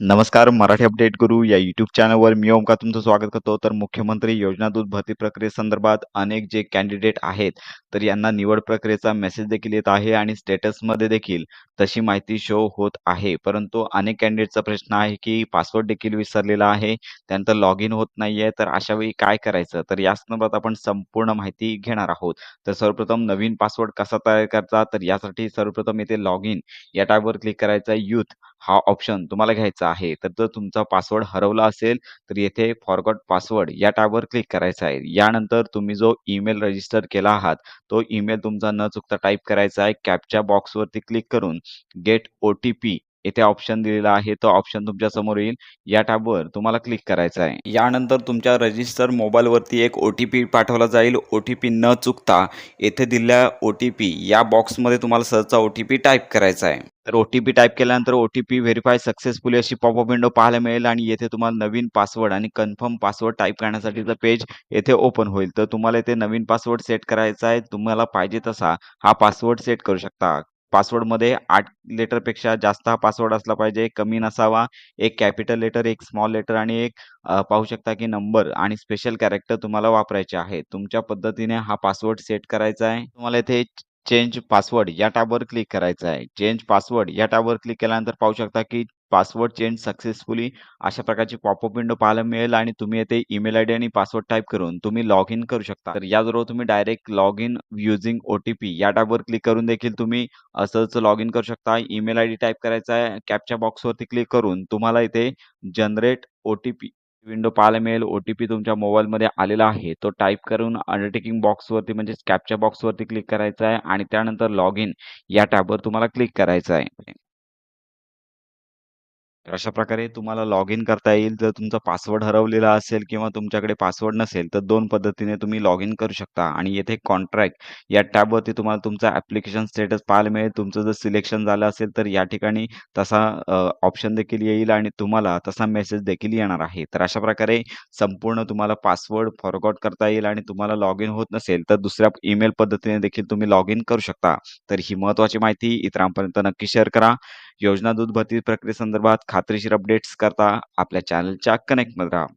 नमस्कार मराठी अपडेट गुरु या यूट्यूब चॅनलवर मी ओमका तुमचं स्वागत करतो. तर मुख्यमंत्री योजना दूत भरती प्रक्रियेसंदर्भात अनेक जे कॅन्डिडेट आहेत तर यांना निवड प्रक्रियेचा मेसेज देखील येत आहे आणि स्टेटसमध्ये देखील तशी माहिती शो होत आहे. परंतु अनेक कॅन्डिडेटचा प्रश्न आहे की पासवर्ड देखील विसरलेला आहे त्यानंतर लॉग इन होत नाहीये तर अशा वेळी काय करायचं? तर या संदर्भात आपण संपूर्ण माहिती घेणार आहोत. तर सर्वप्रथम नवीन पासवर्ड कसा तयार करायचा तर यासाठी सर्वप्रथम येथे लॉग इन या टॅबवर क्लिक करायचा. युथ हा ऑप्शन तुम्हाला घ्यायचा आहे. तर जर तुमचा पासवर्ड हरवला असेल, तर येथे फॉरगॉट पासवर्ड या टॅबवर क्लिक करायचं आहे. यानंतर तुम्ही जो ईमेल रजिस्टर केला आहात, तो ईमेल तुमचा न चुकता टाईप करायचा आहे. कॅपच्या बॉक्सवरती क्लिक करून गेट ओ-टी-पी येथे ऑप्शन दिलेला आहे. तो ऑप्शन तुमच्यासमोर येईल. या टॅबवर तुम्हाला क्लिक करायचं आहे. यानंतर तुमच्या रजिस्टर मोबाईलवरती एक ओ-टी-पी पाठवला जाईल. ओ-टी-पी न चुकता येथे दिलेल्या ओ-टी-पी या बॉक्समध्ये तुम्हाला सहजचा ओ-टी-पी टाइप करायचा आहे. तर ओ-टी-पी टाईप केल्यानंतर ओ-टी-पी व्हेरीफाय सक्सेसफुली अशी पॉपअप विंडो पाहायला मिळेल आणि येथे तुम्हाला नवीन पासवर्ड आणि कन्फर्म पासवर्ड टाईप करण्यासाठीचं पेज येथे ओपन होईल. तर तुम्हाला इथे नवीन पासवर्ड सेट करायचा आहे. तुम्हाला पाहिजे तसा हा पासवर्ड सेट करू शकता. पासवर्डमध्ये आठ लेटरपेक्षा जास्त हा पासवर्ड असला पाहिजे, कमी नसावा. एक कॅपिटल लेटर, एक स्मॉल लेटर आणि एक पाहू शकता की नंबर आणि स्पेशल कॅरेक्टर तुम्हाला वापरायचे आहे तुमच्या पद्धतीने हा पासवर्ड सेट करायचा आहे. तुम्हाला इथे चेंज पासवर्ड या टॅबवर क्लिक करायचं आहे. चेंज पासवर्ड या टॅबवर क्लिक केल्यानंतर पाहू शकता की पासवर्ड चेंज सक्सेसफुली अशा प्रकारची पॉपअप विंडो पाहायला मिळेल आणि तुम्ही येथे ईमेल आयडी आणि पासवर्ड टाईप करून तुम्ही लॉग इन करू शकता. तर याचबरोबर तुम्ही direct log in using OTP या टॅबवर क्लिक करून देखील तुम्ही असंच लॉग इन करू शकता. ईमेल आयडी टाईप करायचा आहे. कॅपच्या बॉक्सवरती क्लिक करून तुम्हाला इथे जनरेट ओ-टी-पी विंडो पाहायला मिळेल. ओ-टी-पी तुमच्या मोबाईलमध्ये आलेला आहे. तो टाईप करून अंडरटेकिंग बॉक्सवरती म्हणजे कॅप्चा बॉक्सवरती क्लिक करायचा आहे आणि त्यानंतर लॉग इन या टॅबवर तुम्हाला क्लिक करायचं आहे. तर अशा प्रकारे तुम्हाला लॉग इन करता येईल. जर तुमचा पासवर्ड हरवलेला असेल किंवा तुमच्याकडे पासवर्ड नसेल, तर दोन पद्धतीने तुम्ही लॉग इन करू शकता आणि येथे कॉन्ट्रॅक्ट या टॅबवरती तुम्हाला तुमचा ॲप्लिकेशन स्टेटस पाहायला मिळेल. तुमचं जर सिलेक्शन झालं असेल, तर या ठिकाणी तसा ऑप्शन देखील येईल आणि तुम्हाला तसा मेसेज देखील येणार आहे. तर अशा प्रकारे संपूर्ण तुम्हाला पासवर्ड फॉरगॉट करता येईल आणि तुम्हाला लॉग इन होत नसेल, तर दुसऱ्या ईमेल पद्धतीने देखील तुम्ही लॉग इन करू शकता. तर ही महत्त्वाची माहिती इतरांपर्यंत नक्की शेअर करा. योजना दूध भरती प्रक्रियेसंदर्भात खात्रीशीर अपडेट्स करता आपल्या चॅनलच्या कनेक्टमध्ये राहा.